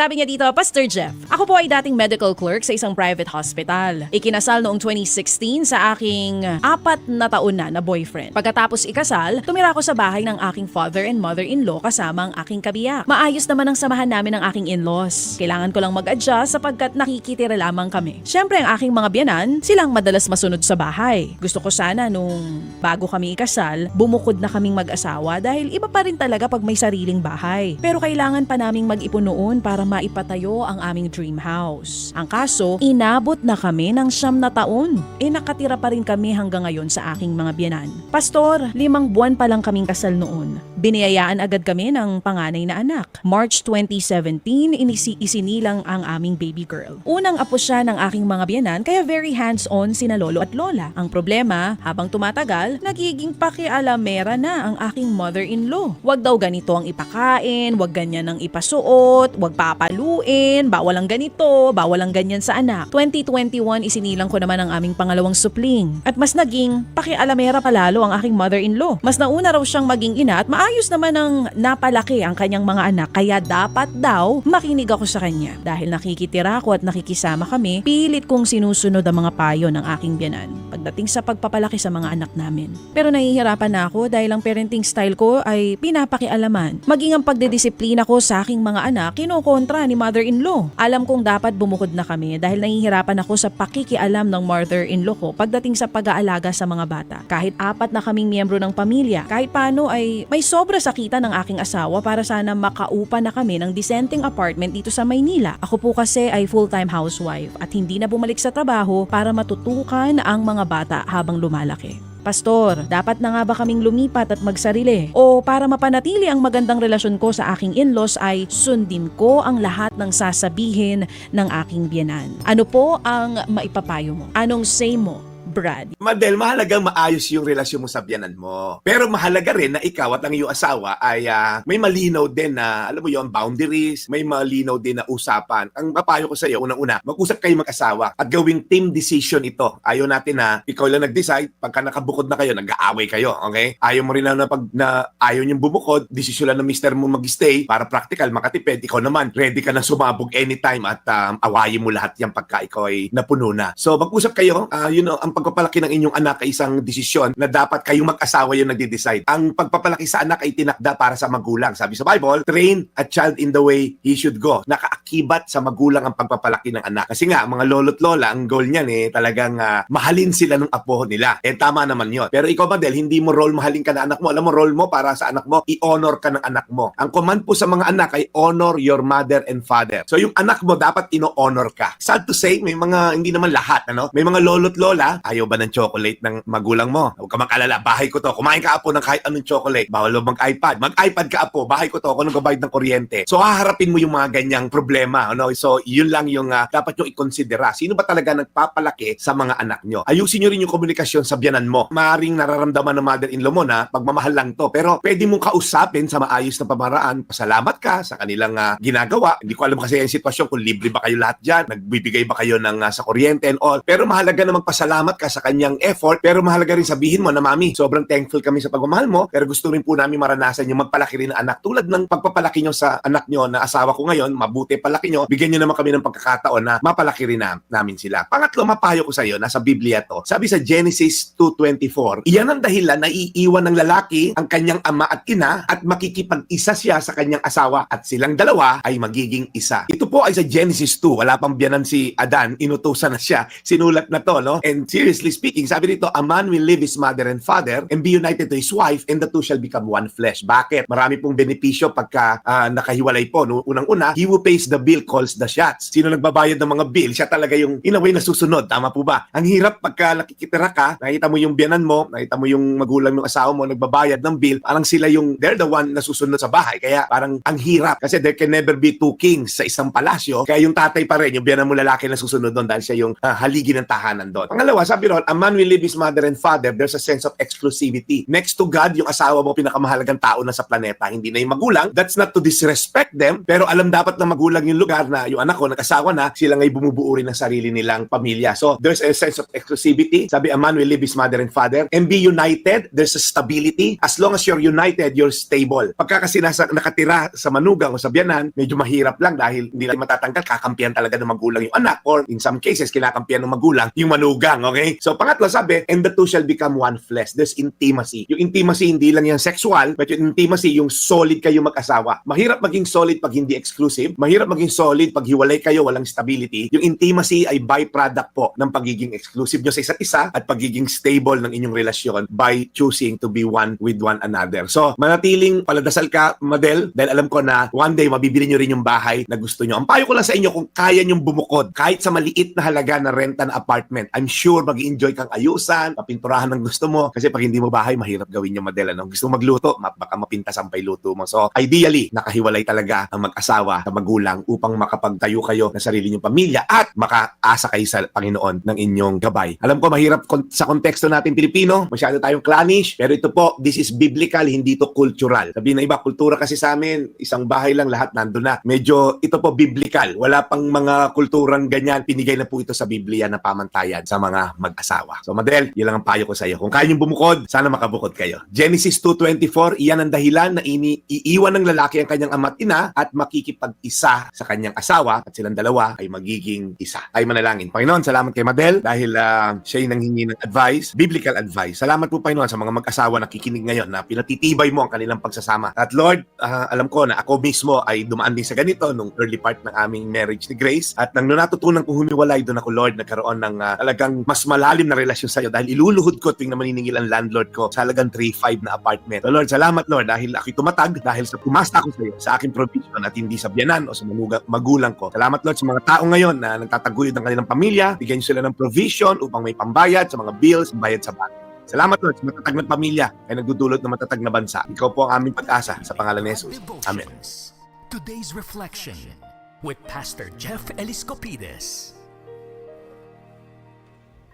Sabi niya dito, Pastor Jeff, ako po ay dating medical clerk sa isang private hospital. Ikinasal noong 2016 sa aking apat na taon na na boyfriend. Pagkatapos ikasal, tumira ako sa bahay ng aking father and mother-in-law kasama ang aking kabiyak. Maayos naman ang samahan namin ng aking in-laws. Kailangan ko lang mag-adjust sapagkat nakikitira lamang kami. Siyempre ang aking mga biyanan, silang madalas masunod sa bahay. Gusto ko sana nung bago kami ikasal, bumukod na kaming mag-asawa dahil iba pa rin talaga pag may sariling bahay. Pero kailangan pa naming mag-ipon noon para maipatayo ang aming dream house. Ang kaso, inabot na kami ng siyam na taon. E nakatira pa rin kami hanggang ngayon sa aking mga biyanan. Pastor, limang buwan pa lang kaming kasal noon. Biniyayaan agad kami ng panganay na anak. March 2017, inisi isinilang ang aming baby girl. Unang apo siya ng aking mga biyanan kaya very hands-on sina lolo at lola. Ang problema, habang tumatagal, nagiging pakialamera na ang aking mother-in-law. Huwag daw ganito ang ipakain, huwag ganyan ang ipasuot, huwag papaluin, bawal ang ganito, bawal ang ganyan sa anak. 2021, isinilang ko naman ang aming pangalawang supling. At mas naging pakialamera palalo ang aking mother-in-law. Mas nauna raw siyang maging ina at maayos naman ang napalaki ang kanyang mga anak kaya dapat daw makinig ako sa kanya. Dahil nakikitira ako at nakikisama kami, pilit kong sinusunod ang mga payo ng aking biyanan pagdating sa pagpapalaki sa mga anak namin. Pero nahihirapan na ako dahil ang parenting style ko ay pinapakialaman. Maging ang pagdedisiplina ko sa aking mga anak, kinukontra ni mother-in-law. Alam kong dapat bumukod na kami dahil nahihirapan ako sa pakikialam ng mother-in-law ko pagdating sa pag-aalaga sa mga bata. Kahit apat na kaming miyembro ng pamilya, kahit paano ay may sobra sa kita ng aking asawa para sana makaupa na kami ng dissenting apartment dito sa Maynila. Ako po kasi ay full-time housewife at hindi na bumalik sa trabaho para matutukan ang mga bata habang lumalaki. Pastor, dapat na nga ba kaming lumipat at magsarili? O para mapanatili ang magandang relasyon ko sa aking in-laws ay sundin ko ang lahat ng sasabihin ng aking biyanan. Ano po ang maipapayo mo? Anong say mo, Brad? Madel, mahalagang maayos yung relasyon mo sa biyanan mo. Pero mahalaga rin na ikaw at ang iyong asawa ay ah, may malinaw din na, alam mo yon boundaries, may malinaw din na usapan. Ang papayo ko sa iyo, unang-una, mag-usap kayo mag-asawa at gawing team decision ito. Ayaw natin na ikaw lang nag-decide, pagka nakabukod na kayo, nag-aaway kayo, okay? Ayaw mo rin na, na pag na ayaw niyong bumukod, desisyon lang ng mister mo mag-stay para practical, makatipid. Ikaw naman, ready ka na sumabog anytime at um, awayin mo lahat yan pagka ikaw ay napuno na. So mag-usap kayo, ah, you know, ang pagpapalaki ng inyong anak ay isang desisyon na dapat kayong mag-asawa yung nagde-decide. Ang pagpapalaki sa anak ay tinakda para sa magulang. Sabi sa Bible, train a child in the way he should go. Nakaakibat sa magulang ang pagpapalaki ng anak. Kasi nga, mga lolo't lola, ang goal niyan eh, talagang ah, mahalin sila ng apo nila. Eh, tama naman yon. Pero ikaw, Madel, hindi mo role mahalin ka na anak mo. Alam mo, role mo para sa anak mo, i-honor ka ng anak mo. Ang command po sa mga anak ay honor your mother and father. So, yung anak mo, dapat ino-honor ka. Sad to say, may mga, hindi naman lahat, ano? May mga lolo't lola, ayaw ba ng chocolate ng magulang mo? Huwag ka mag-alala, bahay ko to. Kumain ka apo ng kahit anong chocolate. Bawal mo mag-iPad. Mag-iPad ka apo, bahay ko to. Ako nang gabayad ng kuryente. So, haharapin mo yung mga ganyang problema. Ano? So, yun lang yung ah, dapat nyo i-considera. Sino ba talaga nagpapalaki sa mga anak nyo? Ayusin nyo rin yung komunikasyon sa biyanan mo. Maaring nararamdaman ng mother-in-law mo na pagmamahal lang to. Pero pwede mong kausapin sa maayos na pamaraan. Pasalamat ka sa kanilang ah, ginagawa. Hindi ko alam kasi yung sitwasyon kung libre ba kayo lahat dyan. Nagbibigay ba kayo ng ah, sa kuryente and all. Pero mahalaga na magpasalamat ka sa kanyang effort. Pero mahalaga rin sabihin mo na mami, sobrang thankful kami sa pagmamahal mo. Pero gusto rin po namin maranasan yung magpalaki rin ng anak. Tulad ng pagpapalaki nyo sa anak nyo na asawa ko ngayon, mabuti palaki nyo, bigyan nyo naman kami ng pagkakataon na mapalaki rin na, namin sila. Pangatlo, mapayo ko sa iyo, nasa Biblia to. Sabi sa Genesis 2.24, iyan ang dahilan na iiwan ng lalaki ang kanyang ama at ina at makikipag-isa siya sa kanyang asawa at silang dalawa ay magiging isa. Ito po ay sa Genesis 2. Wala pang biyanan si Adan, inutusan na siya. Sinulat na to, no? And seriously speaking, sabi dito, a man will leave his mother and father and be united to his wife and the two shall become one flesh. Bakit? Marami pong benepisyo pagka ah, nakahiwalay po. No? Unang-una, he who pays the bill calls the shots. Sino nagbabayad ng mga bill? Siya talaga yung in a way na susunod. Tama po ba? Ang hirap pagka nakikitira ka, nakita mo yung biyanan mo, nakita mo yung magulang ng asawa mo nagbabayad ng bill, parang sila yung, they're the one na susunod sa bahay. Kaya parang ang hirap. Kasi there can never be two kings sa isang palasyo. Kaya yung tatay pa rin, yung biyanan mo lalaki na susunod doon dahil siya yung ah, haligi ng tahanan doon. Pangalawa, sabi sabi ron, a man will leave his mother and father, there's a sense of exclusivity. Next to God, yung asawa mo, pinakamahalagang tao na sa planeta, hindi na yung magulang. That's not to disrespect them, pero alam dapat ng magulang yung lugar na yung anak ko, nag-asawa na, sila ngay bumubuo rin ng sarili nilang pamilya. So, there's a sense of exclusivity. Sabi, a man will leave his mother and father and be united. There's a stability. As long as you're united, you're stable. Pagka kasi nasa, nakatira sa manugang o sa biyanan, medyo mahirap lang dahil hindi lang matatanggal, kakampiyan talaga ng magulang yung anak or in some cases, kinakampiyan ng magulang yung manugang, okay? So, pangatlo, sabi, and the two shall become one flesh. There's intimacy. Yung intimacy, hindi lang yan sexual, but yung intimacy, yung solid kayo mag-asawa. Mahirap maging solid pag hindi exclusive. Mahirap maging solid pag hiwalay kayo, walang stability. Yung intimacy ay byproduct po ng pagiging exclusive nyo sa isa't isa at pagiging stable ng inyong relasyon by choosing to be one with one another. So, manatiling paladasal ka, Madel, dahil alam ko na one day mabibili nyo rin yung bahay na gusto nyo. Ang payo ko lang sa inyo kung kaya nyong bumukod, kahit sa maliit na halaga na renta na apartment, I'm sure mag enjoy kang ayusan, papinturahan ng gusto mo. Kasi pag hindi mo bahay, mahirap gawin yung Madel. Ano? Gusto mo magluto, ma- baka mapintas ang pailuto mo. So, ideally, nakahiwalay talaga ang mag-asawa sa magulang upang makapagtayo kayo ng sarili nyong pamilya at makaasa kayo sa Panginoon ng inyong gabay. Alam ko, mahirap kon- sa konteksto natin Pilipino, masyado tayong clannish, pero ito po, this is biblical, hindi to cultural. Sabihin na iba, kultura kasi sa amin, isang bahay lang lahat nandun na. Medyo, ito po biblical. Wala pang mga kulturang ganyan. Pinigay na po ito sa Biblia na pamantayan sa mga mag-asawa. So, Madel, yun lang ang payo ko sa iyo. Kung kaya niyong bumukod, sana makabukod kayo. Genesis 2.24, iyan ang dahilan na ini iiwan ng lalaki ang kanyang ama't ina at makikipag-isa sa kanyang asawa at silang dalawa ay magiging isa. Ay manalangin. Panginoon, salamat kay Madel dahil ah, siya ay nanghingi ng advice, biblical advice. Salamat po Panginoon sa mga mag-asawa na kikinig ngayon na pinatitibay mo ang kanilang pagsasama. At Lord, ah, alam ko na ako mismo ay dumaan din sa ganito nung early part ng aming marriage ni Grace at nang natutunan kong humiwalay doon ako Lord nagkaroon ng ah, talagang mas malalim na relasyon sa iyo dahil iluluhod ko tuwing na maniningil ang landlord ko sa halagang 3-5 na apartment. So Lord, salamat Lord dahil ako'y tumatag dahil sa pumasta ako sa iyo sa aking provision at hindi sa biyanan o sa manuga- magulang ko. Salamat Lord sa mga tao ngayon na nagtataguyod ng kanilang pamilya, bigyan niyo sila ng provision upang may pambayad sa mga bills, bayad sa bahay. Salamat Lord sa matatag na pamilya ay nagdudulot ng matatag na bansa. Ikaw po ang aming pag-asa sa pangalan ni Jesus. Amen. Today's reflection with Pastor Jeff Eliscopides.